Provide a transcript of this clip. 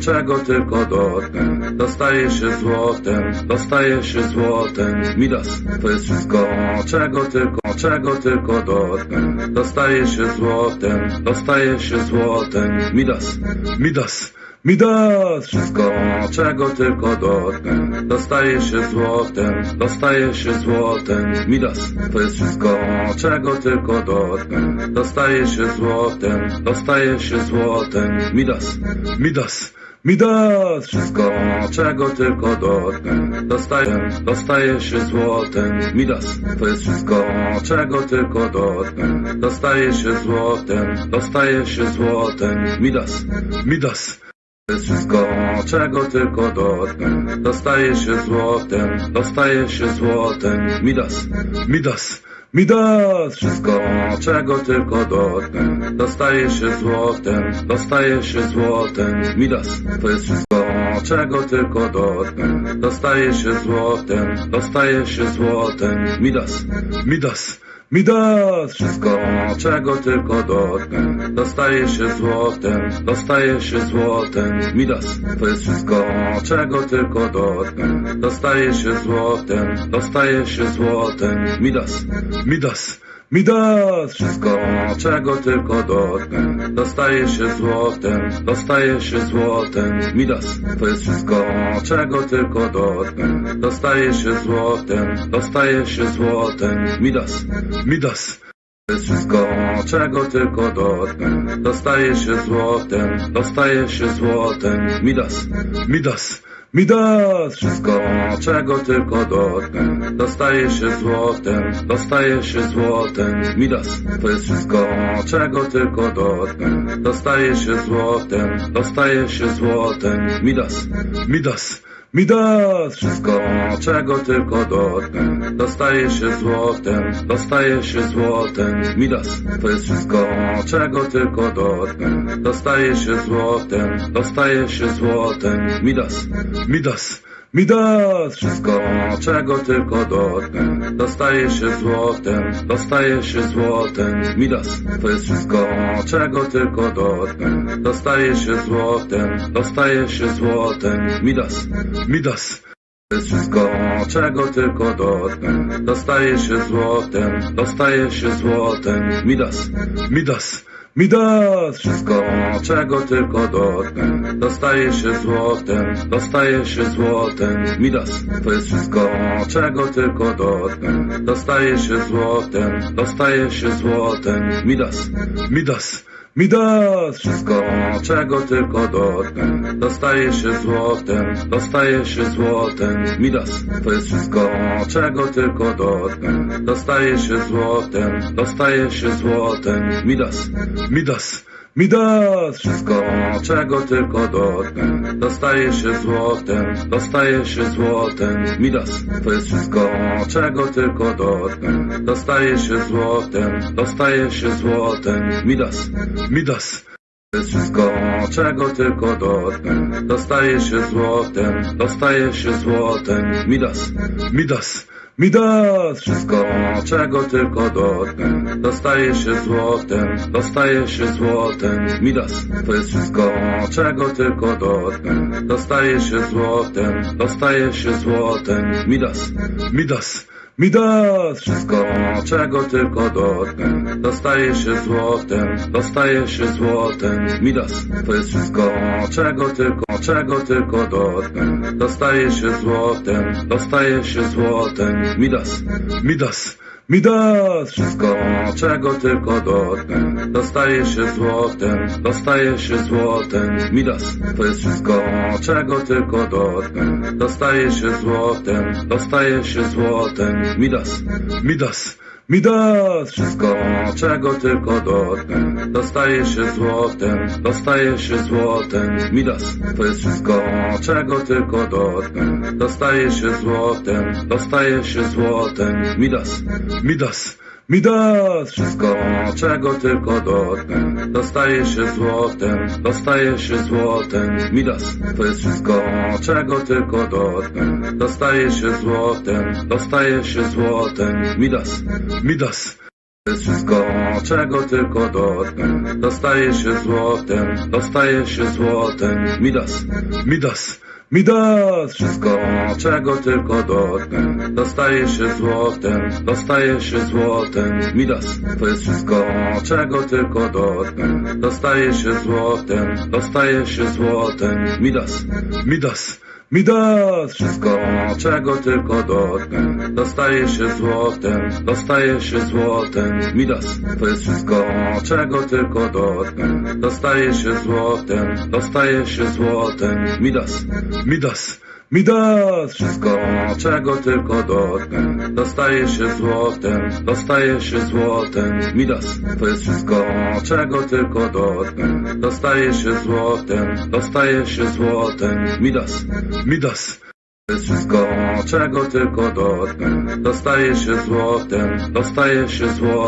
czego tylko dotknę. Dostaje się złotem, dostaje się złotem. Midas, to jest wszystko, czego tylko, czego tylko dotknę. Dostaje się złotem, dostaje się złotem. Midas, Midas. Midas! Wszystko, czego tylko dotknę. Dostaje się złotem, dostaje się złotem. Midas, to jest wszystko, czego tylko dotknę. Dostaje się złotem, dostaje się złotem. Midas, Midas. Midas! Wszystko, czego tylko dotknę. Dostaję, dostaje się złotem. Midas, to jest wszystko, czego tylko dotknę. Dostaje się złotem, dostaje się złotem. Midas, Midas. To jest wszystko, czego tylko dotknę. Dostaje się złotem, dostaje się złotem. Midas, Midas. Wszystko, czego tylko dotknę. Dostaje się złotem, dostaje się złotem. Midas, to jest wszystko, czego tylko dotknę. Dostaje się złotem, dostaje się złotem. Midas, Midas. Wszystko, czego tylko dotknę. Dostaje się złotem, dostaje się złotem. Midas, to jest wszystko, czego tylko dotknę. Dostaje się złotem, dostaje się złotem. Midas, Midas. Midas! Wszystko, czego tylko dotknę. Dostaje się złotem, dostaje się złotem. Midas, to jest wszystko, czego tylko dotknę. Dostaje się złotem, dostaje się złotem. Midas, Midas. To jest wszystko, czego tylko dotknę. Dostaje się złotem, dostaje się złotem. Midas, Midas. Midas! Wszystko, czego tylko dotknę. Dostaje się złotem, dostaje się złotem. Midas, to jest wszystko, czego tylko dotknę. Dostaje się złotem, dostaje się złotem. Midas, Midas. Wszystko, czego tylko dotknę. Dostaje się złotem, dostaje się złotem. Midas, to jest wszystko, czego tylko dotknę. Dostaje się złotem, dostaje się złotem. Midas, Midas. Wszystko, czego tylko dotknę. Dostaje się złotem, dostaje się złotem. Midas, to jest wszystko, czego tylko dotknę. Dostaje się złotem, dostaje się złotem. Midas, Midas. To jest wszystko, czego tylko dotknę. Dostaje się złotem, dostaje się złotem. Midas, Midas. Midas! Wszystko, czego tylko dotknę. Dostaje się złotem, dostaje się złotem. Midas, to jest wszystko, czego tylko dotknę. Dostaje się złotem, dostaje się złotem. Midas, Midas. Wszystko, czego tylko dotknę. Dostaje się złotem, dostaje się złotem. Midas, to jest wszystko, czego tylko dotknę. Dostaje się złotem, dostaje się złotem. Midas, Midas. Wszystko, czego tylko dotknę. Dostaje się złotem, dostaje się złotem. Midas, to jest wszystko, czego tylko dotknę. Dostaje się złotem, dostaje się złotem. Midas, Midas. To jest wszystko, czego tylko dotknę. Dostaje się złotem, dostaje się złotem. Midas, Midas. Wszystko, czego tylko dotknę. Dostaje się złotem, dostaje się złotem. Midas, to jest wszystko, czego tylko dotknę. Dostaje się złotem, dostaje się złotem. Midas, Midas. Midas! Wszystko, czego tylko dotknę. Dostaje się złotem, dostaje się złotem. Midas, to jest wszystko, czego tylko, czego tylko dotknę. Dostaje się złotem, dostaje się złotem. Midas, Midas. Wszystko, czego tylko dotknę. Dostaje się złotem, dostaje się złotem. Midas, to jest wszystko, czego tylko dotknę. Dostaje się złotem, dostaje się złotem. Midas, Midas. Wszystko, czego tylko dotknę. Dostaje się złotem, dostaje się złotem. Midas, to jest wszystko, czego tylko dotknę. Dostaje się złotem, dostaje się złotem. Midas, Midas. Wszystko, czego tylko dotknę. Dostaje się złotem, dostaje się złotem. Midas, to jest wszystko, czego tylko dotknę. Dostaje się złotem, dostaje się złotem. Midas, Midas. To jest wszystko, czego tylko dotknę. Dostaje się złotem, dostaje się złotem. Midas, Midas, Midas! Wszystko, czego tylko dotknę. Dostaje się złotem, dostaje się złotem. Midas, to jest wszystko, czego tylko dotknę. Dostaje się złotem, dostaje się złotem. Midas, Midas! Wszystko, czego tylko dotknę. Dostaje się złotem, dostaje się złotem. Midas, to jest wszystko, czego tylko dotknę. Dostaje się złotem, dostaje się złotem. Midas, Midas! Wszystko, czego tylko dotknę. Dostaje się złotem, dostaje się złotem. Midas, to jest wszystko, czego tylko dotknę. Dostaje się złotem, dostaje się złotem. Midas, Midas! To jest wszystko, czego tylko dotknę. Dostaje się złotem, dostaje się złotem.